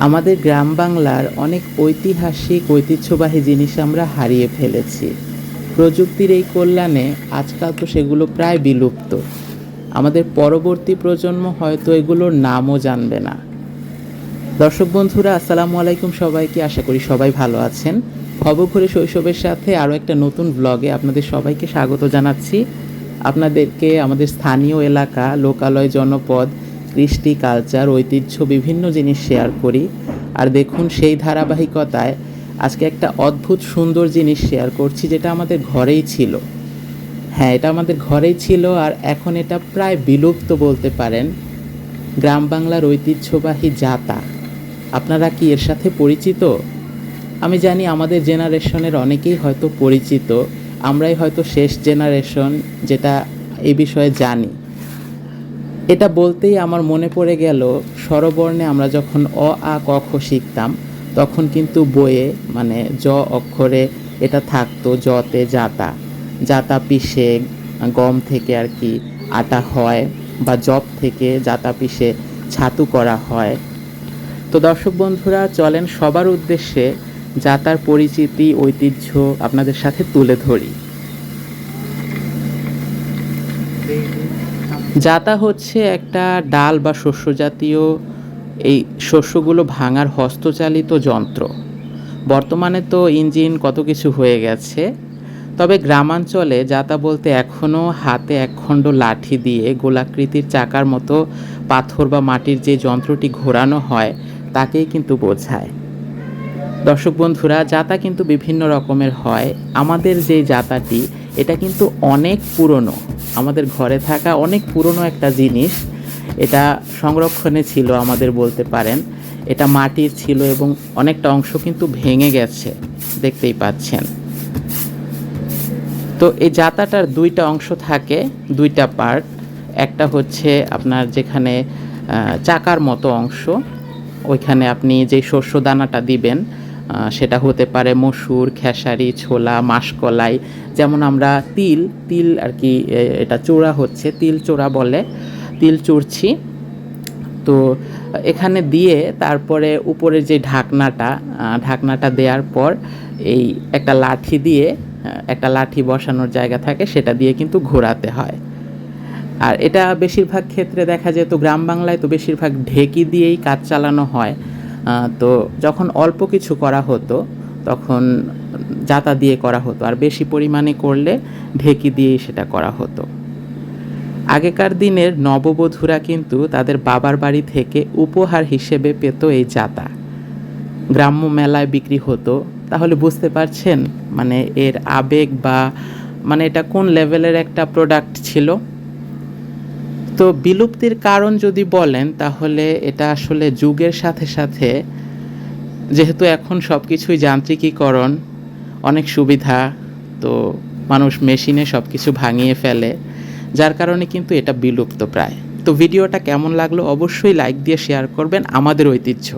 আমাদের গ্রাম বাংলার অনেক ঐতিহাসিক, ঐতিহ্যবাহী জিনিস আমরা হারিয়ে ফেলেছি। প্রযুক্তির এই কল্যাণে আজকাল তো সেগুলো প্রায় বিলুপ্ত। আমাদের পরবর্তী প্রজন্ম হয়তো এগুলোর নামও জানবে না। দর্শক বন্ধুরা, আসসালামু আলাইকুম সবাইকে। আশা করি সবাই ভালো আছেন। খবরঘুরে শৈশবের সাথে আরও একটা নতুন ব্লগে আপনাদের সবাইকে স্বাগত জানাচ্ছি। আপনাদেরকে আমাদের স্থানীয় এলাকা, লোকালয়, জনপদ কৃষ্টি কালচার ঐতিহ্য, বিভিন্ন জিনিস শেয়ার করি। আর দেখুন, সেই ধারাবাহিকতায় আজকে একটা অদ্ভুত সুন্দর জিনিস শেয়ার করছি, যেটা আমাদের ঘরেই ছিল। হ্যাঁ এটা আমাদের ঘরেই ছিল, আর এখন এটা প্রায় বিলুপ্ত বলতে পারেন। গ্রাম বাংলার ঐতিহ্যবাহী জাতা। আপনারা কি এর সাথে পরিচিত? আমি জানি আমাদের জেনারেশনের অনেকেই হয়তো পরিচিত। আমরাই হয়তো শেষ জেনারেশন, যেটা এ বিষয়ে জানি। এটা বলতেই আমার মনে পড়ে গেল, স্বরবর্ণে আমরা যখন অ, আ, ক, খ শিখতাম, তখন কিন্তু বইয়ে মানে জ অক্ষরে এটা থাকতো জতে জাতা জাতা পিষে গম থেকে আর কি আটা হয় বা জব থেকে জাতা পিষে ছাতু করা হয়। তো দর্শক বন্ধুরা, চলেন সবার উদ্দেশ্যে যাতার পরিচিতি, ঐতিহ্য আপনাদের সাথে তুলে ধরি। জাতা হচ্ছে একটা ডাল বা শস্য জাতীয় এই শস্যগুলো ভাঙার হস্তচালিত যন্ত্র। বর্তমানে তো ইঞ্জিন কত কিছু হয়ে গেছে, তবে গ্রামাঞ্চলে যাতা বলতে এখনও হাতে একখণ্ড লাঠি দিয়ে গোলাকৃতির চাকার মতো পাথর বা মাটির যে যন্ত্রটি ঘোরানো হয়, তাকেই কিন্তু বোঝায়। দর্শক বন্ধুরা জাতা কিন্তু বিভিন্ন রকমের হয়। আমাদের যে জাতাটি এটা কিন্তু অনেক পুরনো। আমাদের ঘরে থাকা অনেক পুরনো একটা জিনিস, এটা সংরক্ষণে ছিল আমাদের বলতে পারেন। এটা মাটির ছিল এবং অনেকটা অংশ কিন্তু ভেঙে গেছে, দেখতেই পাচ্ছেন। তো এই জাতাটার দুইটা অংশ থাকে, দুইটা পার্ট একটা হচ্ছে আপনার যেখানে চাকার মতো অংশ, ওইখানে আপনি যে শস্য দানাটা দিবেন সেটা হতে পারে মসুর, খেসারি, ছোলা, মাসকলাই, যেমন আমরা তিল তিল আর কি এটা চোরা হচ্ছে, তিল চোরা বলে, তিল চুরছি তো এখানে দিয়ে তারপরে উপরে যে ঢাকনাটা ঢাকনাটা দেওয়ার পর এই একটা লাঠি দিয়ে একটা লাঠি বসানোর জায়গা থাকে, সেটা দিয়ে কিন্তু ঘোরাতে হয়। আর এটা বেশিরভাগ ক্ষেত্রে দেখা যেত, গ্রাম বাংলায় তো বেশিরভাগ ঢেকি দিয়েই কাজ চালানো হয়। তো যখন অল্প কিছু করা হতো, তখন জাতা দিয়ে করা হতো। আর বেশি পরিমাণে করলে ঢেকি দিয়েই সেটা করা হতো। আগেকার দিনের নববধূরা কিন্তু তাদের বাবার বাড়ি থেকে উপহার হিসেবে পেত এই জাতা গ্রাম্য মেলায় বিক্রি হতো। তাহলে বুঝতে পারছেন মানে এর আবেগ বা মানে এটা কোন লেভেলের একটা প্রোডাক্ট ছিল? তো বিলুপ্তির কারণ যদি বলেন, তাহলে এটা আসলে যুগের সাথে সাথে, যেহেতু এখন সব কিছুই যান্ত্রিকীকরণ, অনেক সুবিধা, তো মানুষ মেশিনে সব কিছু ভাঙিয়ে ফেলে, যার কারণে কিন্তু এটা বিলুপ্ত প্রায়। তো ভিডিওটা কেমন লাগল অবশ্যই লাইক দিয়ে শেয়ার করবেন, আমাদের ঐতিহ্য।